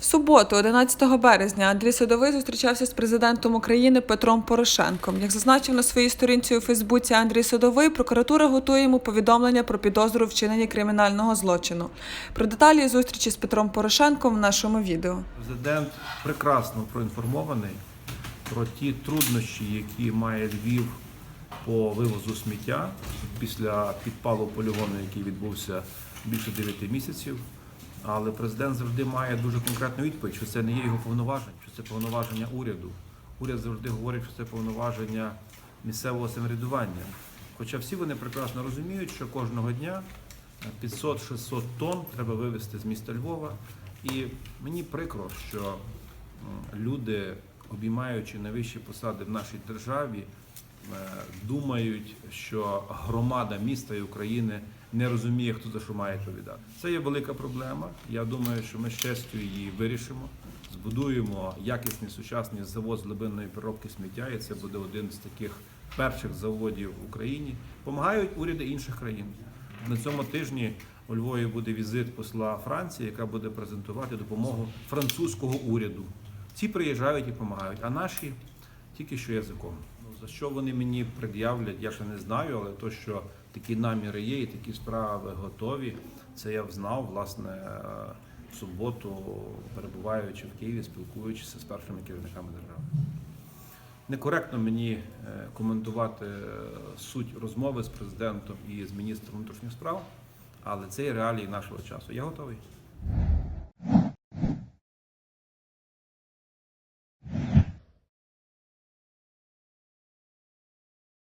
В суботу, 11 березня, Андрій Садовий зустрічався з президентом України Петром Порошенком. Як зазначив на своїй сторінці у Фейсбуці Андрій Садовий, прокуратура готує йому повідомлення про підозру в вчиненні кримінального злочину. Про деталі зустрічі з Петром Порошенком в нашому відео. Президент прекрасно проінформований про ті труднощі, які має Львів по вивозу сміття після підпалу полігону, який відбувся більше 9 місяців. Але президент завжди має дуже конкретну відповідь, що це не є його повноваження, що це повноваження уряду. Уряд завжди говорить, що це повноваження місцевого самоврядування. Хоча всі вони прекрасно розуміють, що кожного дня 500-600 тонн треба вивезти з міста Львова. І мені прикро, що люди, обіймаючи найвищі посади в нашій державі, думають, що громада міста і України не розуміє, хто за що має відповідати. Це є велика проблема. Я думаю, що ми з честю її вирішимо. Збудуємо якісний сучасний завод з глибинної переробки сміття, і це буде один з таких перших заводів в Україні. Помагають уряди інших країн. На цьому тижні у Львові буде візит посла Франції, яка буде презентувати допомогу французького уряду. Ці приїжджають і допомагають, а наші тільки що язиком. За що вони мені пред'являть, я ще не знаю, але то, що такі наміри є і такі справи готові, це я знав, власне, е, в суботу, перебуваючи в Києві, спілкуючися з першими керівниками держави. Некоректно мені е, коментувати е, суть розмови з президентом і з міністром внутрішніх справ, але це є реалії нашого часу. Я готовий.